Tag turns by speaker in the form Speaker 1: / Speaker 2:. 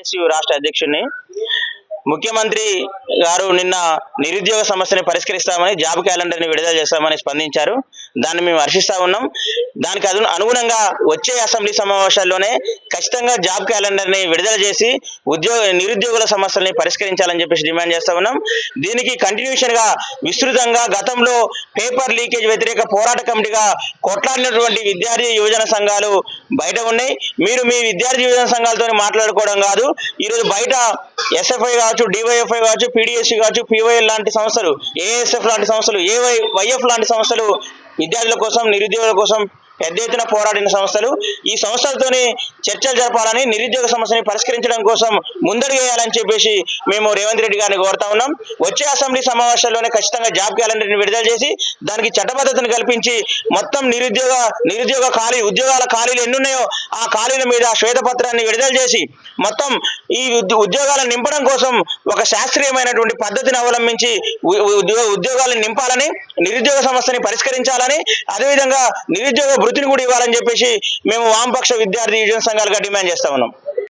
Speaker 1: SU రాష్ట్ర అధ్యక్షుడిని. ముఖ్యమంత్రి గారు నిన్న నిరుద్యోగ సమస్యని పరిష్కరిస్తామని జాబ్ క్యాలెండర్ని విడుదల చేస్తామని స్పందించారు. దాన్ని మేము హర్షిస్తా ఉన్నాం. దానికి అను అనుగుణంగా వచ్చే అసెంబ్లీ సమావేశాల్లోనే ఖచ్చితంగా జాబ్ క్యాలెండర్ని విడుదల చేసి ఉద్యోగ నిరుద్యోగుల సమస్యల్ని పరిష్కరించాలని చెప్పేసి డిమాండ్ చేస్తా ఉన్నాం. దీనికి కంటిన్యూషన్గా విస్తృతంగా గతంలో పేపర్ లీకేజ్ వ్యతిరేక పోరాట కమిటీగా కొట్లాడినటువంటి విద్యార్థి యువజన సంఘాలు బయట ఉన్నాయి. మీరు మీ విద్యార్థి యువజన సంఘాలతో మాట్లాడుకోవడం కాదు. ఈరోజు బయట ఎస్ఎఫ్ఐ కావచ్చు డివైఎఫ్ఐ కావచ్చు పీడిఎస్సీ కావచ్చు పివైఎల్ లాంటి సంస్థలు ఏఎస్ఎఫ్ లాంటి సంస్థలు ఏవై వైఎఫ్ లాంటి సంస్థలు విద్యార్థుల కోసం నిరుద్యోగుల కోసం పెద్ద ఎత్తున పోరాడిన సంస్థలు. ఈ సంస్థలతోనే చర్చలు జరపాలని నిరుద్యోగ సమస్యని పరిష్కరించడం కోసం ముందడుగేయాలని చెప్పేసి మేము రేవంత్ రెడ్డి గారిని కోరుతా ఉన్నాం. వచ్చే అసెంబ్లీ సమావేశాల్లోనే ఖచ్చితంగా జాబ్ క్యాలెండర్ని విడుదల చేసి దానికి చట్టబద్ధతను కల్పించి మొత్తం నిరుద్యోగ నిరుద్యోగ ఖాళీ ఉద్యోగాల ఖాళీలు ఎన్ని ఉన్నాయో ఆ ఖాళీల మీద శ్వేతపత్రాన్ని విడుదల చేసి మొత్తం ఈ ఉద్యోగాలను నింపడం కోసం ఒక శాస్త్రీయమైనటువంటి పద్ధతిని అవలంబించి ఉద్యోగ ఉద్యోగాలను నింపాలని నిరుద్యోగ సమస్యని పరిష్కరించాలని అదేవిధంగా నిరుద్యోగ వృత్తిని కూడా ఇవ్వాలని చెప్పేసి మేము వామపక్ష విద్యార్థి యువజన సంఘాలుగా డిమాండ్ చేస్తా ఉన్నాం.